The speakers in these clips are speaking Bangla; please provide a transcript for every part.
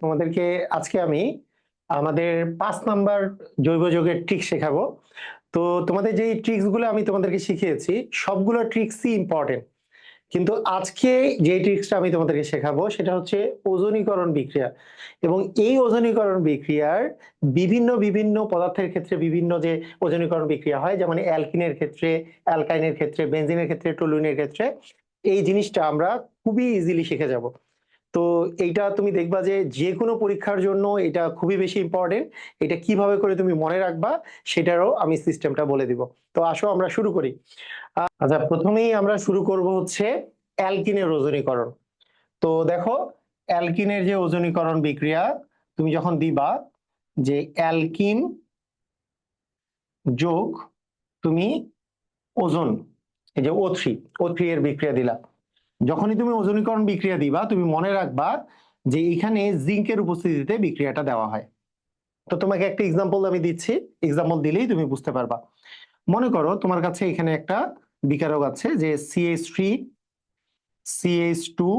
তোমাদেরকে আজকে আমি আমাদের পাঁচ নাম্বার জৈব যৌগের ট্রিক শেখাবো। তো তোমাদের যে ট্রিক্সগুলো আমি তোমাদেরকে শিখিয়েছি, সবগুলো ট্রিক্সই ইম্পর্টেন্ট কিন্তু আজকে যে ট্রিক্সটা আমি তোমাদেরকে শেখাবো, সেটা হচ্ছে ওজনীকরণ বিক্রিয়া। এবং এই ওজনীকরণ বিক্রিয়ার বিভিন্ন বিভিন্ন পদার্থের ক্ষেত্রে বিভিন্ন যে ওজনীকরণ বিক্রিয়া হয়, যেমন অ্যালকিনের ক্ষেত্রে, অ্যালকাইনের ক্ষেত্রে, বেনজিনের ক্ষেত্রে, টলুইনের ক্ষেত্রে, এই জিনিসটা আমরা খুবই ইজিলি শিখে যাব। তো এইটা তুমি দেখবা যে যে কোনো পরীক্ষার জন্য এটা খুবই বেশি ইম্পর্টেন্ট এটা কীভাবে করে তুমি মনে রাখবা সেটারও আমি সিস্টেমটা বলে দিব। তো আসো আমরা শুরু করি। আচ্ছা প্রথমেই আমরা শুরু করব হচ্ছে অ্যালকিনের ওজনীকরণ। তো দেখো, অ্যালকিনের যে ওজনীকরণ বিক্রিয়া, তুমি যখন দিবা যে অ্যালকিন যোগ তুমি ওজন, এই যে ও থ্রি ও থ্রি এর বিক্রিয়া দিলা। যখনই তুমি ওজনীকরণ বিক্রিয়া দিবা, তুমি মনে রাখবা যে এখানে জিঙ্কের উপস্থিতিতে বিক্রিয়াটা দেওয়া হয়। তো তোমাকে একটা এক্সাম্পল আমি দিচ্ছি। এক্সাম্পল দিলেই তুমি বুঝতে পারবা। মনে করো তোমার কাছে এখানে একটা বিকারক আছে যে CH three CH two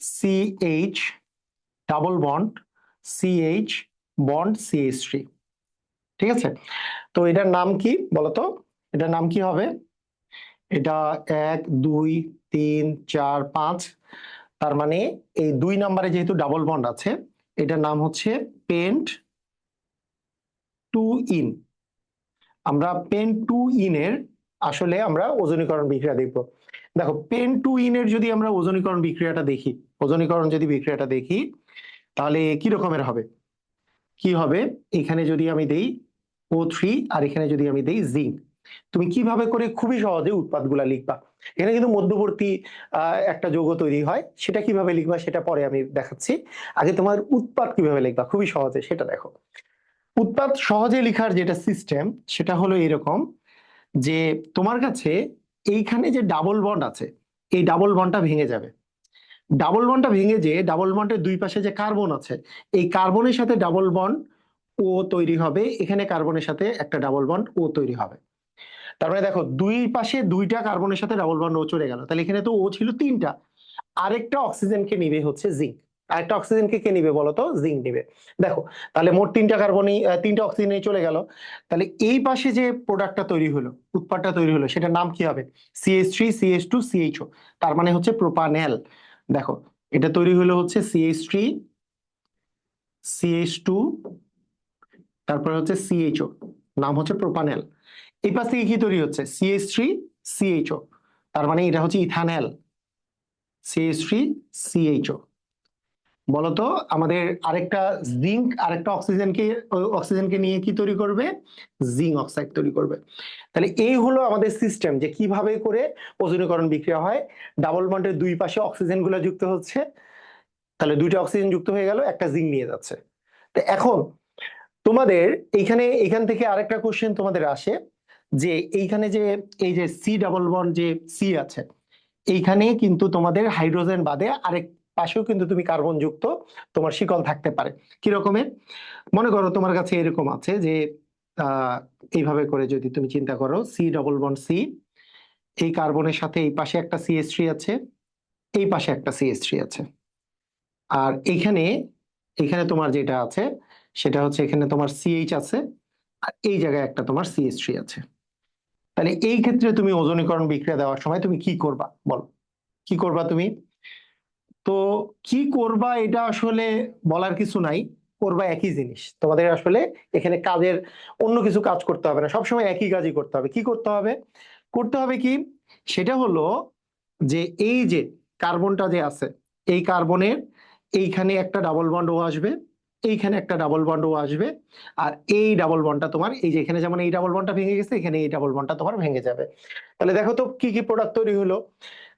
CH double bond CH bond CH three ঠিক আছে? তো এটার নাম কি বলতো? এটার নাম কি হবে? এটা এক, দুই তিন, চার, পাঁচ। তার মানে এই দুই নম্বরে যেহেতু ডাবল বন্ড আছে, এটার নাম হচ্ছে পেন্ট টু ইন আমরা পেন টু ইনের আসলে আমরা ওজনীকরণ বিক্রিয়া দেখব। দেখো পেন টু ইনের যদি আমরা ওজনীকরণ বিক্রিয়াটা দেখি, ওজনীকরণ যদি বিক্রিয়াটা দেখি, তাহলে কি রকমের হবে? কি হবে? এখানে যদি আমি দেই ও থ্রি আর এখানে যদি আমি দেই জিঙ্ক তুমি কীভাবে করে খুবই সহজে উৎপাদগুলা লিখবা? এখানে কিন্তু মধ্যবর্তী একটা যৌগ তৈরি হয়, সেটা কীভাবে লিখবা সেটা পরে আমি দেখাচ্ছি। আগে তোমার উৎপাদ কীভাবে লিখবা, খুবই সহজে, সেটা দেখো। উৎপাদ সহজে লেখার যেটা সিস্টেম সেটা হলো এরকম যে তোমার কাছে এইখানে যে ডাবল বন্ড আছে, এই ডাবল বন্ডটা ভেঙে যাবে। ডাবল বন্ডটা ভেঙে যে ডাবল বন্ডের দুই পাশে যে কার্বন আছে, এই কার্বনের সাথে ডাবল বন্ড ও তৈরি হবে, এখানে কার্বনের সাথে একটা ডাবল বন্ড ও তৈরি হবে। তার মানে দেখো, দুই পাশে দুইটা কার্বনের সাথে ডাবল বন্ড ও চলে গেল। তাহলে এখানে তো ও ছিল তিনটা। আরেকটা অক্সিজেনকে নিবে হচ্ছে জিঙ্ক আরেকটা অক্সিজেনকে কে নিবে বলতো? জিঙ্ক নিবে। দেখো, তাহলে মোট তিনটা কার্বনই তিনটা অক্সিজেনে চলে গেল। তাহলে এই পাশে যে প্রোডাক্টটা তৈরি হলো, উৎপাদটা তৈরি হলো, সেটার নাম কি হবে? CH three CH two CHO তার মানে হচ্ছে প্রোপানেল দেখো, এটা তৈরি হলো হচ্ছে সিএইচ থ্রি সিএইচ টু তারপরে হচ্ছে সিএইচও নাম হচ্ছে প্রোপানেল এই পাশ থেকে কি তৈরি হচ্ছে? সিএইচ থ্রি সিএইচও তার মানে এটা হচ্ছে ইথানেল সিএইচ থ্রি সিএইচও বলতো আমাদের আরেকটা জিঙ্ক আরেকটা অক্সিজেনকে অক্সিজেনকে নিয়ে কি তৈরি করবে? জিঙ্ক অক্সাইড তৈরি করবে। তাহলে এই হলো আমাদের সিস্টেম যে কীভাবে করে ওজনীকরণ বিক্রিয়া হয়। ডাবল বন্ডের দুই পাশে অক্সিজেনগুলো যুক্ত হচ্ছে। তাহলে দুইটা অক্সিজেন যুক্ত হয়ে গেল, একটা জিঙ্ক নিয়ে যাচ্ছে। তো এখন তোমাদের এইখানে, এখান থেকে আরেকটা কোশ্চেন তোমাদের আসে। যে এইখানে যে, এই যে সি ডাবল বন্ড যে সি আছে, এইখানে কিন্তু তোমাদের হাইড্রোজেন বাদে আরেক পাশেও কিন্তু তুমি কার্বন যুক্ত তোমার শিকল থাকতে পারে। কি রকমের? মনে করো তোমার কাছে এরকম আছে যে এইভাবে করে যদি তুমি চিন্তা করো সি ডবল বন্ড সি এই কার্বনের সাথে এই পাশে একটা সিএস থ্রি আছে, এই পাশে একটা সিএস থ্রি আছে। আর এইখানে এখানে তোমার যেটা আছে, সেটা হচ্ছে এখানে তোমার সিএইচ আছে, আর এই জায়গায় একটা তোমার সিএস থ্রি আছে। তাহলে এই ক্ষেত্রে তুমি ওজনীকরণ বিক্রিয়া দেওয়ার সময় তুমি কি করবা? বলো। কি করবা তুমি? তো কি করবা এটা আসলে বলার কিছু নাই, করবা একই জিনিস। তোমাদের আসলে এখানে কাজের অন্য কিছু কাজ করতে হবে না, সবসময় একই কাজই করতে হবে। কি করতে হবে? করতে হবে কি? সেটা হলো যে এই যে কার্বনটা যে আছে, এই কার্বনের এইখানে একটা ডাবল বন্ড ও আসবে। এইখানে একটা ডাবল বন্ড ও আসবে। আর এই ডাবল বন্ডটা তোমার, এই যে এখানে যেমন এই ডাবল বন্ডটা ভেঙে গেছে, এখানে এই ডাবল বন্ডটা তোমার ভেঙে যাবে। তাহলে দেখো তো কি কি প্রোডাক্ট তৈরি হলো?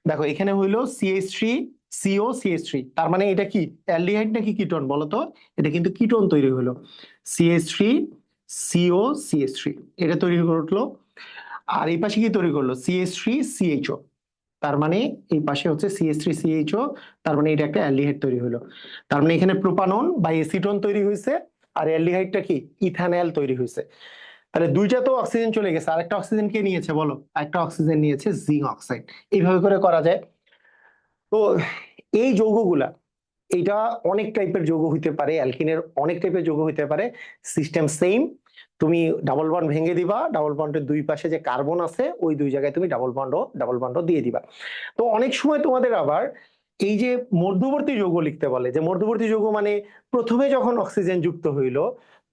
দেখো, এখানে হইল CH three CO CS three তার মানে এটা কি? অ্যালডিহাইড নাকি কিটোন, বলো তো? এটা কিন্তু কিটোন তৈরি হলো। CS three CO CS three এটা তৈরি করল আর এই পাশে কি তৈরি করল? সিএস থ্রি সিএইচও তার মানে এই পাশে হচ্ছে সিএস থ্রি সিএইচও তার মানে এটা একটা অ্যালডিহাইড তৈরি হলো। তার মানে এখানে প্রোপানন বা এসিটোন তৈরি হয়েছে, আর অ্যালডিহাইডটা কি? ইথানল তৈরি হয়েছে। তাহলে দুইটা তো অক্সিজেন চলে গেছে, আর একটা অক্সিজেন কে নিয়েছে বলো? একটা অক্সিজেন নিয়েছে জিঙ্ক অক্সাইড। এইভাবে করে করা যায়। তো এই যৌগগুলা, এইটা অনেক টাইপের যৌগ হইতে পারে, অ্যালকিনের অনেক টাইপের যৌগ হইতে পারে সিস্টেম সেম তুমি ডাবল বন্ড ভেঙে দিবা ডাবল বন্ডের দুই পাশে যে কার্বন আছে, ওই দুই জায়গায় তুমি ডাবল বন্ডও ডাবল বন্ডও দিয়ে দিবা। তো অনেক সময় তোমাদের আবার এই যে মধ্যবর্তী যৌগ লিখতে বলে, যে মধ্যবর্তী যৌগ মানে প্রথমে যখন অক্সিজেন যুক্ত হইল,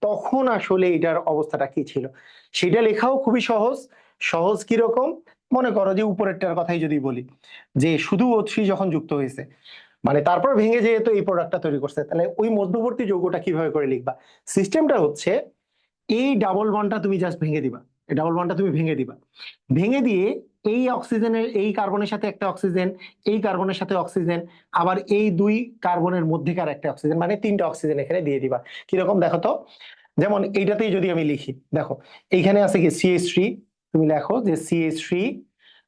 তখন আসলে এটার অবস্থাটা কি ছিল? সেটা লেখাও খুবই সহজ সহজ কীরকম মনে করো যে উপরেরটার কথাই যদি বলি, যে শুধু ও যখন যুক্ত হয়েছে মানে তারপর ভেঙে যেহেতু এই প্রোডাক্টটা তৈরি করছে, তাহলে ওই মধ্যবর্তী যৌগটা কীভাবে করে লিখবা? সিস্টেমটা হচ্ছে এই ডাবল বন্ডটা তুমি জাস্ট ভেঙে দিবা। এই ডাবল বন্ডটা তুমি ভেঙে দিবা। ভেঙে দিয়ে এই অক্সিজেনের এই কার্বনের সাথে একটা অক্সিজেন এই কার্বনের সাথে অক্সিজেন আবার এই দুই কার্বনের মধ্যেকার একটা অক্সিজেন মানে তিনটা অক্সিজেন এখানে দিয়ে দিবা। কীরকম দেখো তো? যেমন এইটাতেই যদি আমি লিখি, দেখো, এইখানে আছে কি সিএস থ্রি তুমি লেখো যে সিএস থ্রি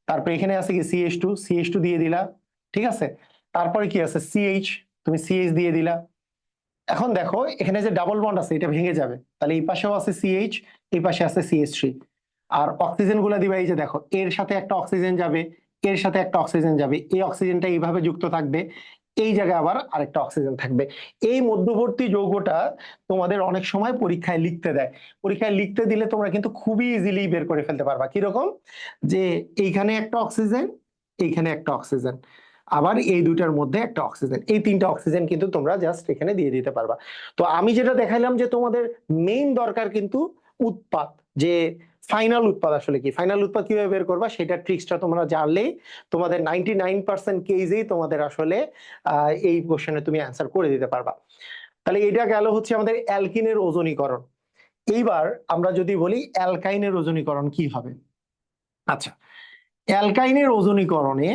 তারপরে এখানে আছে কি সিএস টু সিএস টু দিয়ে দিলা, ঠিক আছে? তারপরে কি আছে? সিএইচ তুমি সিএইচ দিয়ে দিলা এখন দেখো, এখানে যে ডাবল বন্ড আছে, এটা ভেঙে যাবে। তাহলে এই পাশেও আছে সিএইচ এই পাশে আছে সিএস থ্রি আর অক্সিজেনগুলা দিবা, এই যে দেখো, এর সাথে একটা অক্সিজেন যাবে, এর সাথে একটা অক্সিজেন যাবে, এই অক্সিজেনটা এইভাবে যুক্ত থাকবে, এই জায়গায় আবার আরেকটা অক্সিজেন থাকবে। এই মধ্যবর্তী যৌগটা তোমাদের অনেক সময় পরীক্ষায় লিখতে দেয়। পরীক্ষায় লিখতে দিলে তোমরা কিন্তু খুবই ইজিলি বের করে ফেলতে পারবা। কীরকম? যে এইখানে একটা অক্সিজেন এইখানে একটা অক্সিজেন আবার এই দুইটার মধ্যে একটা অক্সিজেন এই তিনটা অক্সিজেন কিন্তু তোমরা জাস্ট এখানে দিয়ে দিতে পারবা। তো আমি যেটা দেখাইলাম যে তোমাদের মেইন দরকার কিন্তু উৎপাদ যে ফাইনাল উৎপাদ আসলে কি? ফাইনাল উৎপাদ কীভাবে বের করবা সেটা ট্রিক্সটা তোমরা জানলেই তোমাদের নাইনটি নাইন পার্সেন্ট কেজেই তোমাদের আসলে এই কোশ্চেনে তুমি অ্যান্সার করে দিতে পারবা। তাহলে এটা গেল হচ্ছে আমাদের অ্যালকিনের ওজনীকরণ। এইবার আমরা যদি বলি অ্যালকাইনের ওজনীকরণ কি হবে? আচ্ছা অ্যালকাইনের ওজনীকরণে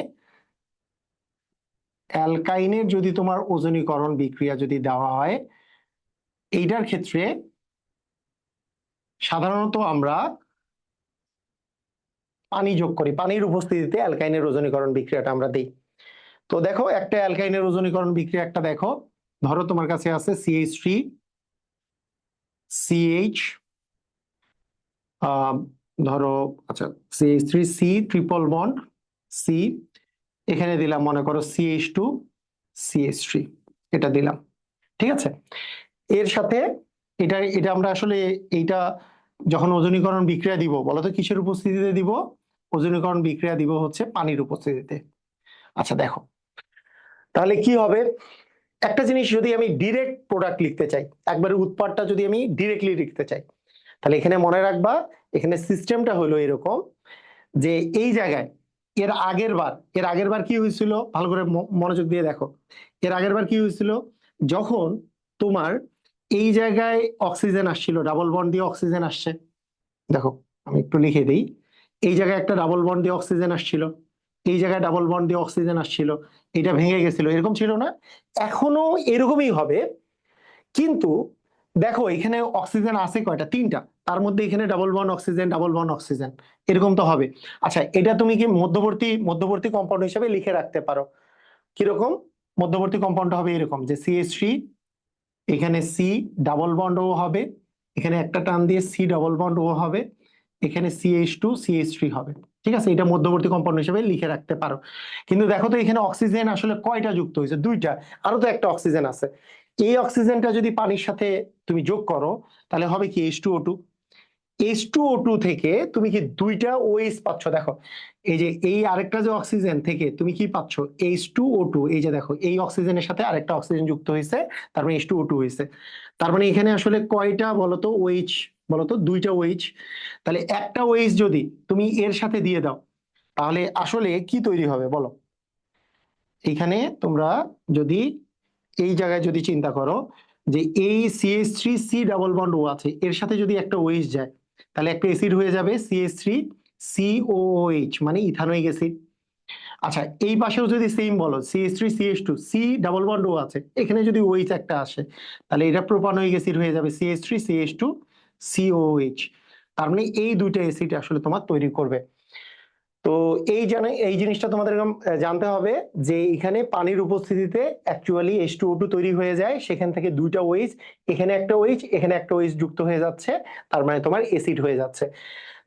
অ্যালকাইনের যদি তোমার ওজনীকরণ বিক্রিয়া যদি দেওয়া হয়, এইটার ক্ষেত্রে সাধারণত আমরা পানি যোগ করি। পানির উপস্থিতিতে অ্যালকাইনের ওজনীকরণ বিক্রিয়াটা আমরা দিই। তো দেখো, একটা অ্যালকাইনের ওজনীকরণ বিক্রিয়া একটা দেখো। ধরো তোমার কাছে আছে সিএইচ থ্রি সিএইচ ধরো আচ্ছা CH three C triple bond C এখানে দিলাম, মনে করো সিএইচ টু সিএইচ থ্রি এটা দিলাম, ঠিক আছে? এর সাথে এটা এটা আমরা আসলে এইটা যখন ওজনীকরণ বিক্রিয়া দিব বলতো কিসের উপস্থিতিতে দিব? ওজনীকরণ বিক্রিয়া দিব হচ্ছে পানির উপস্থিতিতে। আচ্ছা দেখো। তাহলে কি হবে? একটা জিনিস যদি আমি ডিরেক্ট প্রোডাক্ট লিখতে চাই, একবারে উৎপাদটা যদি আমি ডিরেক্টলি লিখতে চাই, তাহলে এখানে মনে রাখবা, এখানে সিস্টেমটা হলো এরকম যে এই জায়গায় এর আগের বার, এর আগের বার কি হয়েছিল? ভালো করে মনোযোগ দিয়ে দেখো। এর আগের বার কি হয়েছিল? যখন তোমার এই জায়গায় অক্সিজেন আসছিল, ডাবল বন্ড দিয়ে অক্সিজেন আসছে। দেখো, আমি একটু লিখে দিই। এই জায়গায় একটা ডাবল বন্ড দিয়ে অক্সিজেন আসছিল, এই জায়গায় ডাবল বন্ড দিয়ে অক্সিজেন আসছিল, এটা ভেঙে গেছিল, এরকম ছিল না? এখনও এরকমই হবে। কিন্তু দেখো, এখানে অক্সিজেন আছে কয়টা? তিনটা। তার মধ্যে এখানে double bond oxygen double bond oxygen এরকম তো হবে। আচ্ছা এটা তুমি কি মধ্যবর্তী মধ্যবর্তী কম্পাউন্ড হিসেবে লিখে রাখতে পারো। কীরকম? মধ্যবর্তী কম্পাউন্ড হবে এরকম, যে সিএস থ্রি এখানে সি ডাবল বন্ড ও হবে, এখানে একটা টান দিয়ে সি ডাবল বন্ড ও হবে, এখানে সিএইচ টু সিএইচ থ্রি হবে। ঠিক আছে? এটা মধ্যবর্তী কম্পাউন্ড হিসেবে লিখে রাখতে পারো। কিন্তু দেখো তো এখানে অক্সিজেন আসলে কয়টা যুক্ত হয়েছে? দুইটা, আরও তো একটা অক্সিজেন আছে। এই অক্সিজেনটা যদি পানির সাথে তুমি যোগ করো, তাহলে হবে কি H two O two H two O two থেকে তুমি কি দুইটা ওএইচ পাচ্ছ? দেখো, এই যে এই আরেকটা যে অক্সিজেন থেকে তুমি কি পাচ্ছ? এইচ টু ও টু এই যে দেখো, এই অক্সিজেনের সাথে আরেকটা অক্সিজেন যুক্ত হয়েছে তার মানে এইচ টু ও টু হয়েছে। তার মানে এখানে আসলে কয়টা বলতো ওএইচ বলতো দুইটা ওএইচ তাহলে একটা ওএইচ যদি তুমি এর সাথে দিয়ে দাও, তাহলে আসলে কি তৈরি হবে বলো? এখানে তোমরা যদি এই জায়গায় যদি চিন্তা করো যে এই CS three C double bond O আছে, এর সাথে যদি একটা ওএইচ যায় তাহলে একটা অ্যাসিড হয়ে যাবে সিএস থ্রি সিওএইচ মানে ইথানোইক অ্যাসিড আচ্ছা এই পাশেও যদি সেম বলো CS three CS two C double bond O আছে। এখানে যদি ওইচ একটা আসে, তাহলে এটা প্রোপানোইক অ্যাসিড হয়ে যাবে CS three CS two COH তার মানে এই দুইটা অ্যাসিড আসলে তোমার তৈরি করবে। তো এই এই জিনিসটা তোমাদের জানতে হবে যে এখানে পানির উপস্থিতিতে অ্যাকচুয়ালি এইচ টু তৈরি হয়ে যায়। সেখান থেকে দুইটা ওইচ এখানে একটা ওইচ এখানে একটা ওইচ যুক্ত হয়ে যাচ্ছে। তার মানে তোমার এসিড হয়ে যাচ্ছে।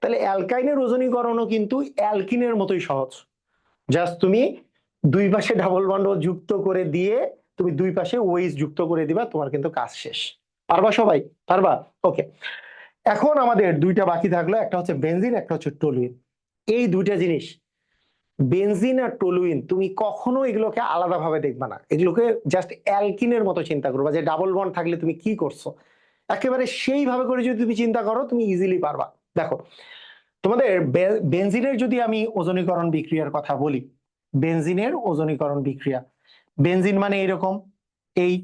তাহলে অ্যালকাইনের ওজনীকরণও কিন্তু অ্যালকিনের মতোই সহজ। জাস্ট তুমি দুই পাশে ডাবল বন্ড যুক্ত করে দিয়ে তুমি দুই পাশে ওইস যুক্ত করে দিবা, তোমার কিন্তু কাজ শেষ। পারবা সবাই? পারবা? ওকে এখন আমাদের দুইটা বাকি থাকল, একটা হচ্ছে বেনজিন একটা হচ্ছে টলুইন এই দুইটা জিনিস, বেনজিন আর টলুইন, তুমি কখনো এগুলোকে আলাদাভাবে দেখবা না। এগুলোকে জাস্ট অ্যালকিনের মতো চিন্তা করবা যে ডাবল বন্ড থাকলে তুমি কি করছ। একেবারে সেইভাবে করে যদি তুমি চিন্তা করো, তুমি ইজিলি পারবা। দেখো, তোমাদের বেনজিনের যদি আমি ওজনীকরণ বিক্রিয়ার কথা বলি, বেনজিনের ওজনীকরণ বিক্রিয়া, বেনজিন মানে এরকম, এই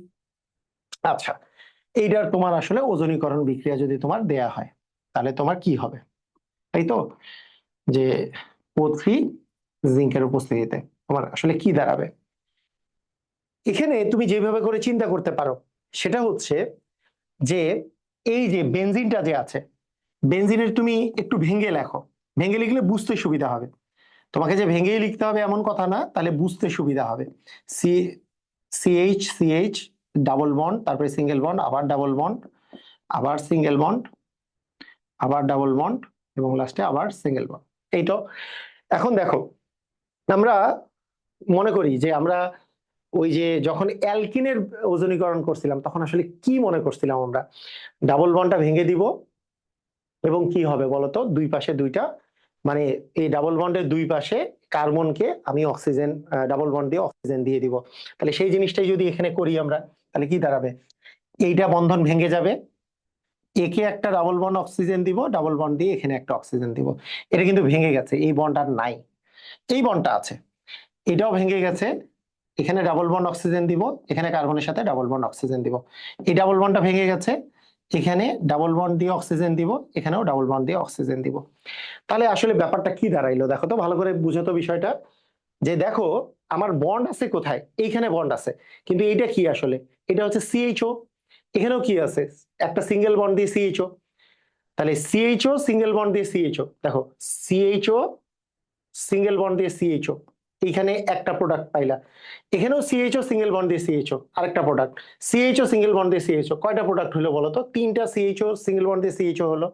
আচ্ছা এইটার তোমার আসলে ওজনীকরণ বিক্রিয়া যদি তোমার দেয়া হয়, তাহলে তোমার কি হবে? তাই তো? যে ও থ্রি জিঙ্কের উপস্থিতিতে। তোমার আসলে কি দাঁড়াবে? এখানে তুমি যেভাবে করে চিন্তা করতে পারো, সেটা হচ্ছে যে এই যে বেনজিনটা যে আছে, বেনজিনের তুমি একটু ভেঙে লেখো। ভেঙে লিখলে বুঝতে সুবিধা হবে। তোমাকে যে ভেঙেই লিখতে হবে এমন কথা না, তাহলে বুঝতে সুবিধা হবে। C CH CH double bond তারপরে সিঙ্গেল বন্ড আবার ডাবল বন্ড আবার সিঙ্গেল বন্ড আবার ডাবল বন্ড এবং লাস্টে আবার সিঙ্গেল বন্ড এই তো এখন দেখো, আমরা মনে করি যে আমরা ওই যে যখন অ্যালকিনের ওজনীকরণ করছিলাম, তখন আসলে কি মনে করছিলাম আমরা? ডাবল বন্ডটা ভেঙে দিব এবং কি হবে বলতো? দুই পাশে দুইটা মানে এই ডাবল বন্ডের দুই পাশে কার্বনকে আমি অক্সিজেন ডাবল বন্ড দিয়ে অক্সিজেন দিয়ে দিব। তাহলে সেই জিনিসটাই যদি এখানে করি আমরা, তাহলে কি দাঁড়াবে? এইটা বন্ধন ভেঙে যাবে একে একটা ডাবল বন্ড অক্সিজেন দিব ডাবল বন্ড দিয়ে এখানে একটা অক্সিজেন দিব। এটা কিন্তু ভেঙে গেছে, এই বন্ড আর নাই। এই বন্ডটা আছে, এটাও ভেঙে গেছে, এখানে ডাবল বন্ড অক্সিজেন দিব, এখানে কার্বনের সাথে ডাবল বন্ড অক্সিজেন দিব। এই ডাবল বন্ডটা ভেঙে গেছে, এখানে ডাবল বন্ড দিয়ে অক্সিজেন দিব, এখানেও ডাবল বন্ড দিয়ে অক্সিজেন দিব। তাহলে আসলে ব্যাপারটা কি দাঁড়াইলো? দেখো তো, ভালো করে বুঝো তো বিষয়টা। যে দেখো, আমার বন্ড আছে কোথায়? এইখানে বন্ড আছে। কিন্তু এইটা কি আসলে? এটা হচ্ছে সিএইচও এখানেও কি আছে একটা সিঙ্গেল বন্ড দিয়ে সিএইচও তাহলে C H O single bond দিয়ে সিএইচও দেখো C H O single bond দিয়ে সিএইচও এইখানে একটা প্রোডাক্ট পাইলা এখানেও C H O single bond দিয়ে সিএইচও আরেকটা product C H O single bond দিয়ে সিএইচও কয়টা প্রোডাক্ট হলো বলো তো তিনটা C H O single bond দিয়ে সিএইচও হলো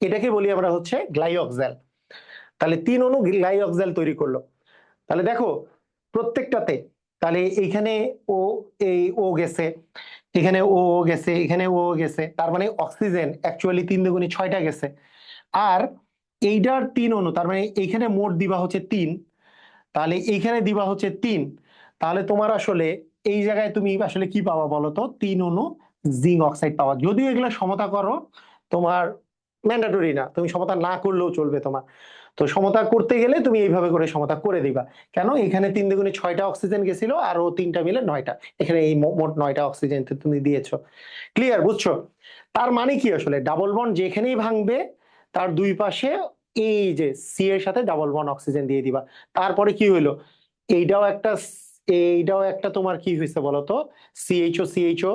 এটাকে বলি আমরা হচ্ছে গ্লাইঅক্সাল তাহলে তিন অণু গ্লাইঅক্সাল তৈরি করল তাহলে দেখো প্রত্যেকটাতে তাহলে এইখানে ও এই ও গেছে এখানে ও গেছে, এখানে ও ও গেছে, তার মানে অক্সিজেন অ্যাকচুয়ালি তিন দুগুণে ছয়টা গেছে। আর এইটার তিন অণু তার মানে এইখানে মোট দিবা হচ্ছে তিন, তাহলে এইখানে দিবা হচ্ছে তিন, তাহলে তোমার আসলে এই জায়গায় তুমি আসলে কি পাবা বলো তো? তিন অণু জিঙ্ক অক্সাইড পাওয়া যদিও এগুলো সমতা করো, তোমার ম্যান্ডাটরি না, তুমি সমতা না করলেও চলবে তোমার। তো সমতা করতে গেলে তুমি এইভাবে করে সমতা করে দিবা। কেন? এখানে তিন দুগুণে ছয়টা অক্সিজেন গেছিল আর ও তিনটা মিলে নয়টা। এখানে এই মোট নয়টা অক্সিজেন তুমি দিয়েছ। ক্লিয়ার বুঝছ? তার মানে কি আসলে? ডাবল বন্ড যেখানেই ভাঙবে, তার দুই পাশে এই যে সি এর সাথে ডাবল বন্ড অক্সিজেন দিয়ে দিবা। তারপরে কি হইল? এইটাও একটা এইটাও একটা তোমার কি হয়েছে বলতো? সিএইচও সিএইচও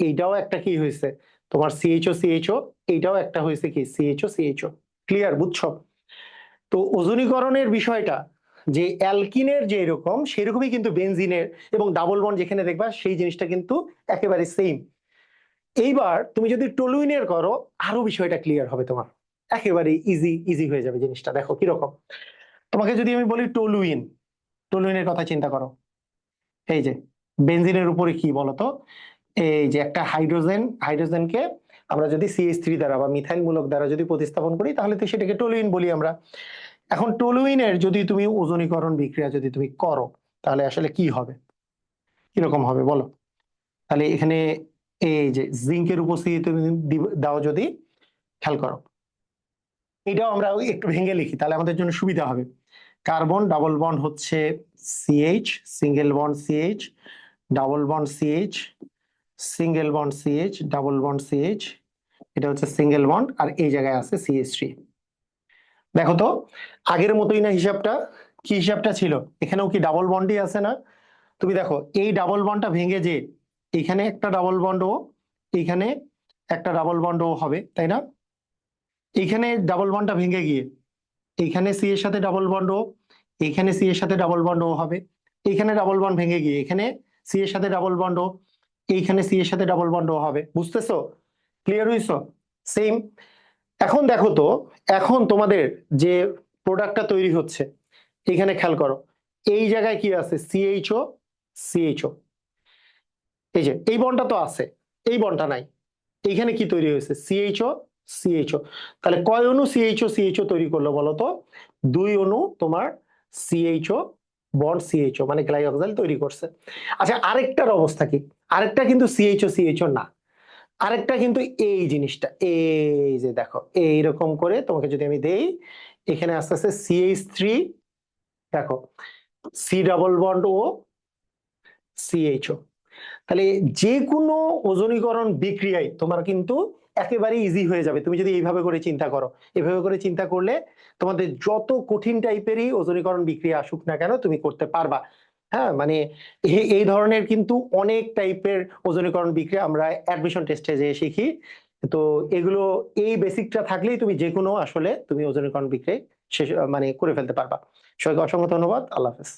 এইটাও একটা কি হয়েছে তোমার সিএইচও সিএইচও এইটাও একটা হয়েছে কি? সিএইচও সিএইচও ক্লিয়ার বুঝছ? তো ওজনীকরণের বিষয়টা যে অ্যালকিনের যে এরকম, সেরকমই কিন্তু বেনজিনের এবং ডাবল বন্ড যেখানে দেখবা, সেই জিনিসটা কিন্তু একেবারে সেম এইবার তুমি যদি টলুইনের করো, আরও বিষয়টা ক্লিয়ার হবে তোমার। একেবারে ইজি ইজি হয়ে যাবে জিনিসটা। দেখো কীরকম। তোমাকে যদি আমি বলি টলুইন, টলুইনের কথা চিন্তা করো। এই যে, বেনজিনের উপরে কি বলতো? এই যে একটা হাইড্রোজেন, হাইড্রোজেনকে আমরা যদি সিএইচ থ্রি দ্বারা বা মিথাইল মূলক দ্বারা যদি প্রতিস্থাপন করি, তাহলে তো সেটাকে টলুইন বলি আমরা। এখন টলুইনের যদি তুমি ওজনীকরণ বিক্রিয়া যদি তুমি করো, তাহলে আসলে কি হবে? কীরকম হবে বলো? তাহলে এখানে এই যে জিঙ্কের উপস্থিতি তুমি দাও যদি, খেয়াল করো। এটাও আমরা একটু ভেঙে লিখি, তাহলে আমাদের জন্য সুবিধা হবে। কার্বন ডাবল বন্ড হচ্ছে CH single bond CH double bond CH single bond CH double bond CH এটা হচ্ছে সিঙ্গেল বন্ড আর এই জায়গায় আছে সিএইচ থ্রি দেখো তো, আগের মতোই না হিসাবটা? কি হিসাবটা ছিল? এখানেও কি ডাবল বন্ডই আছে না? তুমি দেখো, এই ডাবল বন্ডটা ভেঙে যে, এখানে একটা ডাবল বন্ড ও এইখানে একটা ডাবল বন্ড ও হবে, তাই না? এইখানে ডাবল বন্ডটা ভেঙে গিয়ে এইখানে সি এর সাথে ডাবল বন্ড ও এইখানে সি এর সাথে ডাবল বন্ড ও হবে এইখানে ডাবল বন্ড ভেঙে গিয়ে, এখানে সি এর সাথে ডাবল বন্ড ও এইখানে সি এর সাথে ডাবল বন্ড হবে, বুঝতেছো? ক্লিয়ার হইছো? সেম এখন দেখো তো, এখন তোমাদের যে প্রোডাক্টটা তৈরি হচ্ছে, এখানে খেয়াল করো, এই জায়গায় কি আছে? সিএইচও সিএইচও এই যে, এই বনটা তো আছে, এই বনটা নাই। এইখানে কি তৈরি হয়েছে? সিএইচও সিএইচও তাহলে কয় অণু সিএইচও সিএইচও তৈরি করল বলো তো? দুই অণু তোমার সিএইচও বন্ড সিএইচও মানে গ্লাইঅক্সাইল তৈরি করছে। আচ্ছা আরেকটার অবস্থা কি? আরেকটা কিন্তু সিএইচও সিএইচও না। আরেকটা কিন্তু এই জিনিসটা, এই যে দেখো, এইরকম করে তোমাকে যদি আমি দেই, এখানে আস্তে আস্তে সিএইচ থ্রি দেখো C double bond O CHO তাহলে যে কোনো ওজনীকরণ বিক্রিয়ায় তোমার কিন্তু একেবারে ইজি হয়ে যাবে। তুমি যদি এইভাবে করে চিন্তা করো, এভাবে করে চিন্তা করলে তোমাদের যত কঠিন টাইপেরই ওজনীকরণ বিক্রিয়া আসুক না কেন, তুমি করতে পারবা। হ্যাঁ মানে এই ধরনের কিন্তু অনেক টাইপের ওজনীকরণ বিক্রিয়া আমরা অ্যাডমিশন টেস্টে যেয়ে শিখি। তো এগুলো, এই বেসিকটা থাকলেই তুমি যে কোনো আসলে তুমি ওজনীকরণ বিক্রিয়া শেষ মানে করে ফেলতে পারবা। সবাইকে অসংখ্য ধন্যবাদ। আল্লাহ হাফেজ।